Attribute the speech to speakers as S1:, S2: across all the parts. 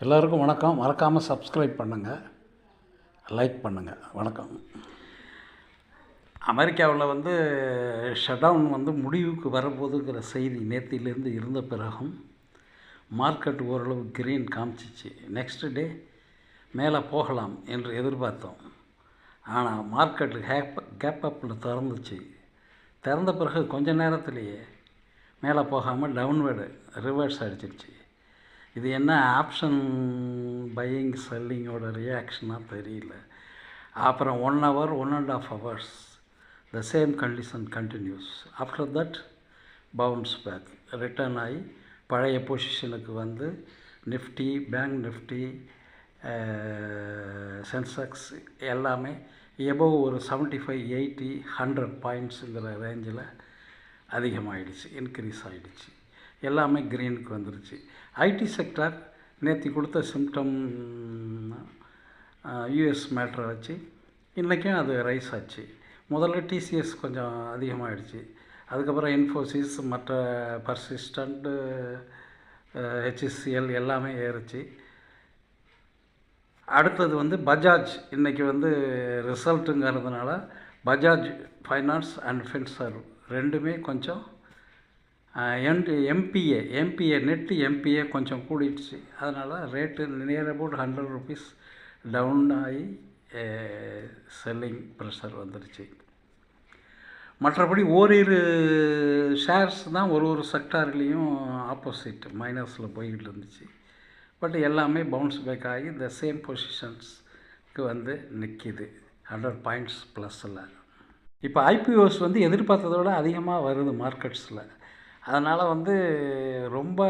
S1: எல்லோருக்கும் வணக்கம். மறக்காமல் சப்ஸ்கிரைப் பண்ணுங்கள் லைக் பண்ணுங்கள் வணக்கம். அமெரிக்காவில் வந்து ஷட்டவுன் வந்து முடிவுக்கு வரப்போகுதுங்கிற செய்தி நேற்றிலேருந்து இருந்த பிறகும் மார்க்கெட் ஓரளவு கிரீன் காமிச்சிச்சு. நெக்ஸ்ட் டே மேலே போகலாம் என்று எதிர்பார்த்தோம். ஆனால் மார்க்கெட் ஹேப் கேப் அப்பில் திறந்துச்சு. திறந்த பிறகு கொஞ்ச நேரத்திலேயே மேலே போகாமல் டவுன்வேர்டு ரிவர்ஸ் அடிச்சிருச்சு. இது என்ன ஆப்ஷன் பையிங் செல்லிங்கோட ரியாக்ஷனாக தெரியல. அப்புறம் one hour one and half hours the same condition continues after that bounce back return ஆகி பழைய பொசிஷனுக்கு வந்து நிஃப்டி பேங்க் நிஃப்டி சென்செக்ஸ் எல்லாமே எபோவ் ஒரு செவன்ட்டி ஃபைவ் எயிட்டி ஹண்ட்ரட் பாயிண்ட்ஸுங்கிற ரேஞ்சில் அதிகமாகிடுச்சு இன்க்ரீஸ் ஆகிடுச்சு எல்லாமே க்ரீனுக்கு வந்துருச்சு. ஐடி செக்டார் நேற்று கொடுத்த சிம்டம் யூஎஸ் மேட்ரை வச்சு இன்றைக்கும் அது ரைஸ் ஆச்சு. முதல்ல டிசிஎஸ் கொஞ்சம் அதிகமாகிடுச்சு அதுக்கப்புறம் இன்ஃபோசிஸ் மற்ற பர்சிஸ்டண்ட்டு ஹெச்எஸ்சிஎல் எல்லாமே ஏறுச்சு. அடுத்தது வந்து பஜாஜ். இன்றைக்கி வந்து ரிசல்ட்டுங்கிறதுனால பஜாஜ் ஃபைனான்ஸ் அண்ட் ஃபின்சர்வ் ரெண்டுமே கொஞ்சம் என் எம்பிஏ எம்பிஏ நெட்டு எம்பிஏ கொஞ்சம் கூடிடுச்சு. அதனால் rate near about hundred rupees down ஆகி செல்லிங் ப்ரெஷர் வந்துருச்சு மற்றபடி ஓரிரு ஷேர்ஸ் தான் ஒரு ஒரு செக்டார்லேயும் ஆப்போசிட் மைனஸில் போய்கிட்டு இருந்துச்சு. பட் எல்லாமே பவுன்ஸ் பேக் ஆகி இந்த சேம் பொசிஷன்ஸ்க்கு வந்து நிற்கிது ஹண்ட்ரட் பாயிண்ட்ஸ் ப்ளஸில் இப்போ ஐபிஓஸ் வந்து எதிர்பார்த்ததை விட அதிகமாக வருது மார்க்கெட்ஸில் அதனால் வந்து ரொம்ப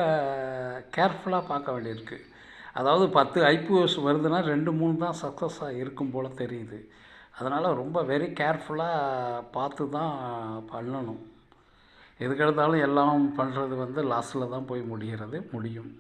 S1: கேர்ஃபுல்லாக பார்க்க வேண்டியிருக்கு. அதாவது பத்து ஐபிஓஸ் வருதுன்னா ரெண்டு மூணு தான் சக்ஸஸாக இருக்கும் போல் தெரியுது. அதனால் ரொம்ப வெரி கேர்ஃபுல்லாக பார்த்து தான் பண்ணணும். எதுக்கெடுத்தாலும் எல்லாம் பண்ணுறது வந்து லாஸில் தான் போய் முடிகிறது முடியும்.